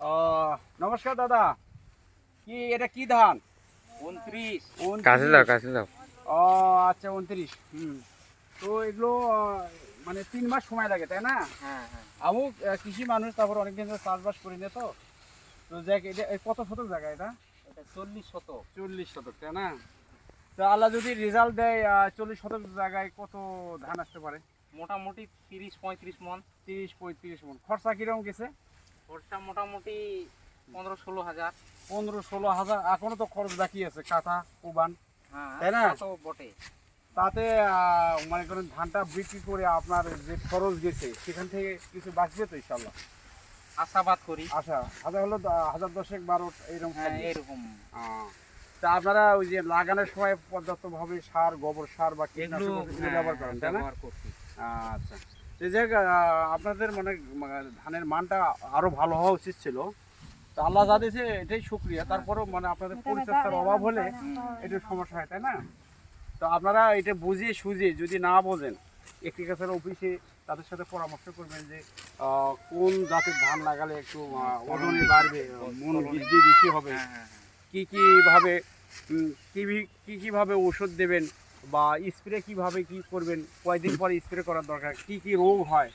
ও নমস্কার দাদা। কি এটা কি ধান? উনত্রিশ। কাছে দাও কাছে দাও। ও আচ্ছা উনত্রিশ। হুম। তো এগুলো মানে তিন মাস সময় লাগে তাই না? হ্যাঁ হ্যাঁ। আমু কৃষি মানুষ তারপর অনেকদিন ধরে চাষবাস করি না তো। তো দেখ এটা কত শতক জায়গা এটা? এটা চল্লিশ শতক। চল্লিশ শতক তাই না? তো আল্লাহ যদি রেজাল্ট দেয় চল্লিশ শতক জায়গায় কত ধান আসতে পারে? মোটামুটি তিরিশ পঁয়ত্রিশ মন। তিরিশ পঁয়ত্রিশ মন। খরচা কীরকম গেছে? খরচা মোটামুটি পনেরো ষোলো হাজার। পনেরো ষোলো হাজার। এখনও তো খরচ বাকি আছে কাটা কুবান হ্যাঁ তাই না? তো বটে। তাতে মনে করেন ধানটা বিক্রি করে আপনার যে খরচ গেছে সেখান থেকে কিছু বাঁচবে তো ইনশাল্লাহ? আশাবাদ করি। আশা হাজার হলো হাজার দশেক বারো এরকম হ্যাঁ এরকম। তা আপনারা ওই যে লাগানোর সময় পর্যাপ্তভাবে সার গোবর সার বা কীটনাশক হ্যাঁ, ব্যবহার করেন তাই না? ব্যবহার করছি। আচ্ছা। এই যে আপনাদের মানে ধানের মানটা আরও ভালো হওয়া উচিত ছিল। তো আল্লাহ যা দিয়েছে এটাই শুক্রিয়া। তারপরেও মানে আপনাদের পরিচর্যার অভাব হলে একটু সমস্যা হয় তাই না? তো আপনারা এটা বুঝিয়ে সুঝিয়ে যদি না বোঝেন এগ্রিকালচার অফিসে তাদের সাথে পরামর্শ করবেন যে কোন জাতের ধান লাগালে একটু ওজনে বাড়বে মন বৃদ্ধি বেশি হবে কি কীভাবে কি ভি- কি কীভাবে ওষুধ দেবেন বা স্প্রে কীভাবে কি করবেন কয়দিন পরে স্প্রে করার দরকার কি কি রোগ হয়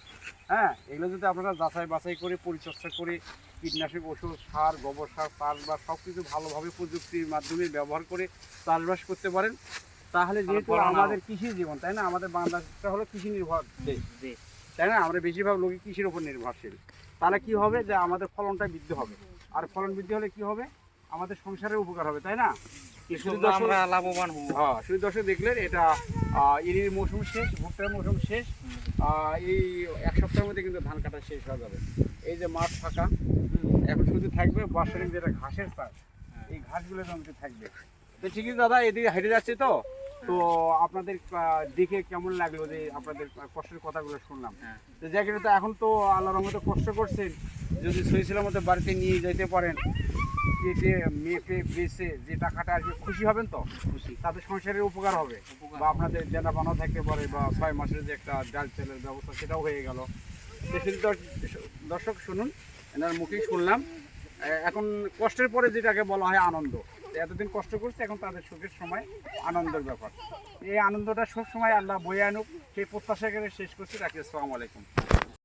হ্যাঁ? এগুলো যদি আপনারা যাচাই বাছাই করে পরিচর্যা করে কীটনাশক ওষুধ সার গোবর সার সার বা সব কিছু ভালোভাবে প্রযুক্তির মাধ্যমে ব্যবহার করে চাষবাস করতে পারেন তাহলে যেহেতু আমাদের কৃষি জীবন তাই না? আমাদের বাংলাদেশটা হলো কৃষি নির্ভর দেশ। তাই না? আমরা বেশিরভাগ লোকই কৃষির উপর নির্ভরশীল। তাহলে কি হবে? যে আমাদের ফলনটা বৃদ্ধি হবে। আর ফলন বৃদ্ধি হলে কি হবে? আমাদের সংসারের উপকার হবে তাই না? আমরা লাভবান হব। হ্যাঁ শুধু দর্শক দেখলেন এটা এরির মৌসুম শেষ ভুট্টার মৌসুম শেষ। এই এক সপ্তাহের মধ্যে কিন্তু ধান কাটা শেষ হয়ে যাবে। এই যে মাঠ ফাঁকা এখন শুধু থাকবে বাসারের যেটা ঘাসের চাষ এই ঘাসগুলো জমিতে থাকবে। তো ঠিকই দাদা এদিকে হেঁটে যাচ্ছে তো? তো আপনাদের দেখে কেমন লাগল যে আপনাদের কষ্টের কথাগুলো শুনলাম? হ্যাঁ। তো জায়গাটা তো এখন তো আল্লাহর রহমতে কষ্ট করছেন। যদি সহিছিলার মতো বাড়িতে নিয়ে যেতে পারেন কেটে মেপে বেছে যে টাকাটা আসবে খুশি হবেন তো? খুশি। তাতে সংসারের উপকার হবে। বা আপনাদের যেটা বানানো থাকতে পারে বা ছয় মাসের যে একটা ডাল চালের ব্যবস্থা সেটাও হয়ে গেল। দর্শক শুনুন এনার মুখেই শুনলাম। এখন কষ্টের পরে যেটাকে বলা হয় আনন্দ। এতদিন কষ্ট করছে এখন তাদের সুখের সময় আনন্দের ব্যাপার। এই আনন্দটা সব সময় আল্লাহ বয়ে আনুক। সেই প্রত্যাশা করে শেষ করছি। রাখি আসসালামু আলাইকুম।